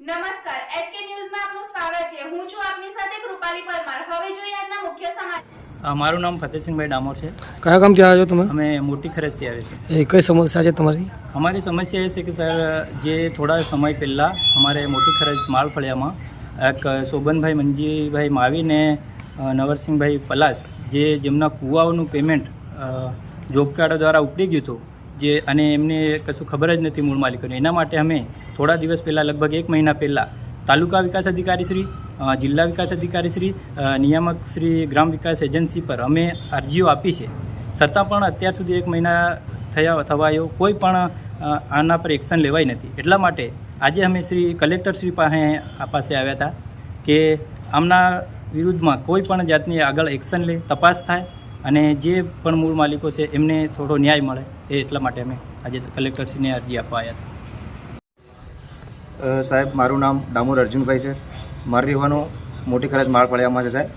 નમસ્કાર એચકે ન્યૂઝમાં આપનું સ્વાગત છે. હું છું આપની સાથે કૃપાલી પરમાર. હવે જોઈએ આજના મુખ્ય સમાચાર. મારું નામ ફતેહસિંહભાઈ ડામોર છે. કયા ગામથી આવ્યા છો તમે? અમે મોટી ખરજથી આવે છે એ કઈ સમસ્યા છે તમારી? અમારી સમસ્યા એ છે કે સર જે થોડા સમય પહેલાં અમારે મોટી ખરજ માળફળિયામાં એક શોભનભાઈ મંજીભાઈ માવીને નવરસિંહભાઈ પલાસ જે જેમના કુવાઓનું પેમેન્ટ જોબ કાર્ડ દ્વારા ઉપડી ગયું હતું જે અને એમને કશું ખબર જ નથી મૂળ માલિકોને. એના માટે અમે થોડા દિવસ પહેલાં, લગભગ એક મહિના પહેલાં, તાલુકા વિકાસ અધિકારી શ્રી જિલ્લા વિકાસ અધિકારી શ્રી નિયામક શ્રી ગ્રામ વિકાસ એજન્સી પર અમે અરજીઓ આપી છે. છતાં પણ અત્યાર સુધી એક મહિના થયા, થવાયો, કોઈ પણ આના પર એક્શન લેવાય નથી. એટલા માટે આજે અમે શ્રી કલેક્ટર શ્રી પાસે પાસે આવ્યા હતા કે આમના વિરુદ્ધમાં કોઈ પણ જાતની આગળ એક્શન લે, તપાસ થાય અને જે પણ મૂળ માલિકો છે, એમને થોડો ન્યાય મળે એ એટલા માટે અમે આજે કલેક્ટરશ્રીને અરજી આપવા આવ્યા હતા. સાહેબ, મારું નામ ડામોર અર્જુનભાઈ છે. મારી રહેવાનો મોટી ખરાજ માળ પડ્યામાં છે સાહેબ.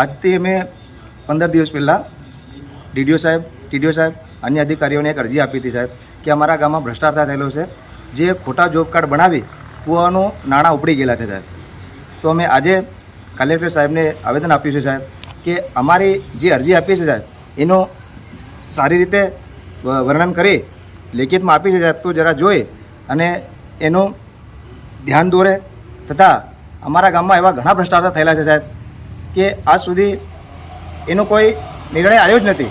આજથી અમે પંદર દિવસ પહેલાં ડીડીઓ સાહેબ, ટીડીઓ સાહેબ, અન્ય અધિકારીઓને એક અરજી આપી હતી સાહેબ, કે અમારા ગામમાં ભ્રષ્ટાચાર થયેલો છે. જે ખોટા જોબ કાર્ડ બનાવી કૂવાનું નાણાં ઉપડી ગયેલા છે સાહેબ. તો અમે આજે કલેક્ટર સાહેબને આવેદન આપ્યું છે સાહેબ. કે અમારી જે અરજી આપી છે સાહેબ, એનો સારી રીતે વર્ણન કરી લેખિતમાં આપી છે સાહેબ, તો જરા જોઈ અને એનું ધ્યાન દોરે તથા અમારા ગામમાં એવા ઘણા ભ્રષ્ટાચાર થયેલા છે સાહેબ કે આજ સુધી એનો કોઈ નિર્ણય આવ્યો જ નથી.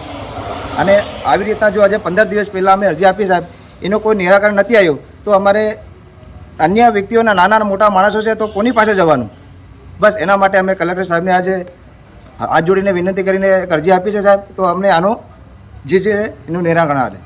અને આવી રીતના જો આજે પંદર દિવસ પહેલાં અમે અરજી આપી સાહેબ, એનો કોઈ નિરાકરણ નથી આવ્યું, તો અમારે અન્ય વ્યક્તિઓના નાના મોટા માણસો છે તો કોની પાસે જવાનું? બસ એના માટે અમે કલેક્ટર સાહેબને આજે હાથ જોડીને વિનંતી કરીને અરજી આપી છે સાહેબ. તો અમને આનો જે છે એનું નિરાકરણ આવે